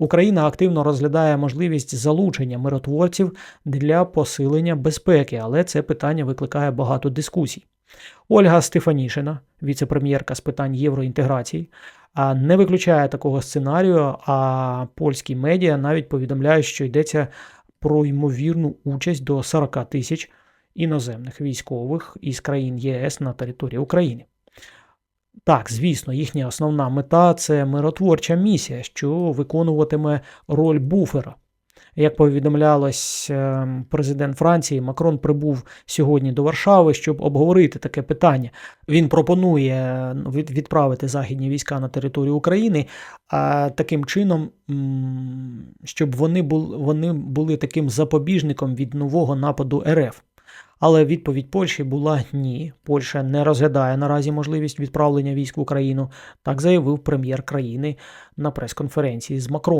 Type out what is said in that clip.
Україна активно розглядає можливість залучення миротворців для посилення безпеки, але це питання викликає багато дискусій. Ольга Стефанішина, віце-прем'єрка з питань євроінтеграції, не виключає такого сценарію, а польські медіа навіть повідомляють, що йдеться про ймовірну участь до 40 тисяч іноземних військових із країн ЄС на території України. Так, звісно, їхня основна мета це миротворча місія, що виконуватиме роль буфера. Як повідомлялось, е, президент Франції Макрон прибув сьогодні до Варшави, щоб обговорити таке питання. Він пропонує відправити західні війська на територію України, а таким чином, щоб вони були таким запобіжником від нового нападу РФ. Але відповідь Польщі була ні. Польща не розглядає наразі можливість відправлення військ в Україну, так заявив прем'єр країни на прес-конференції з Макроном.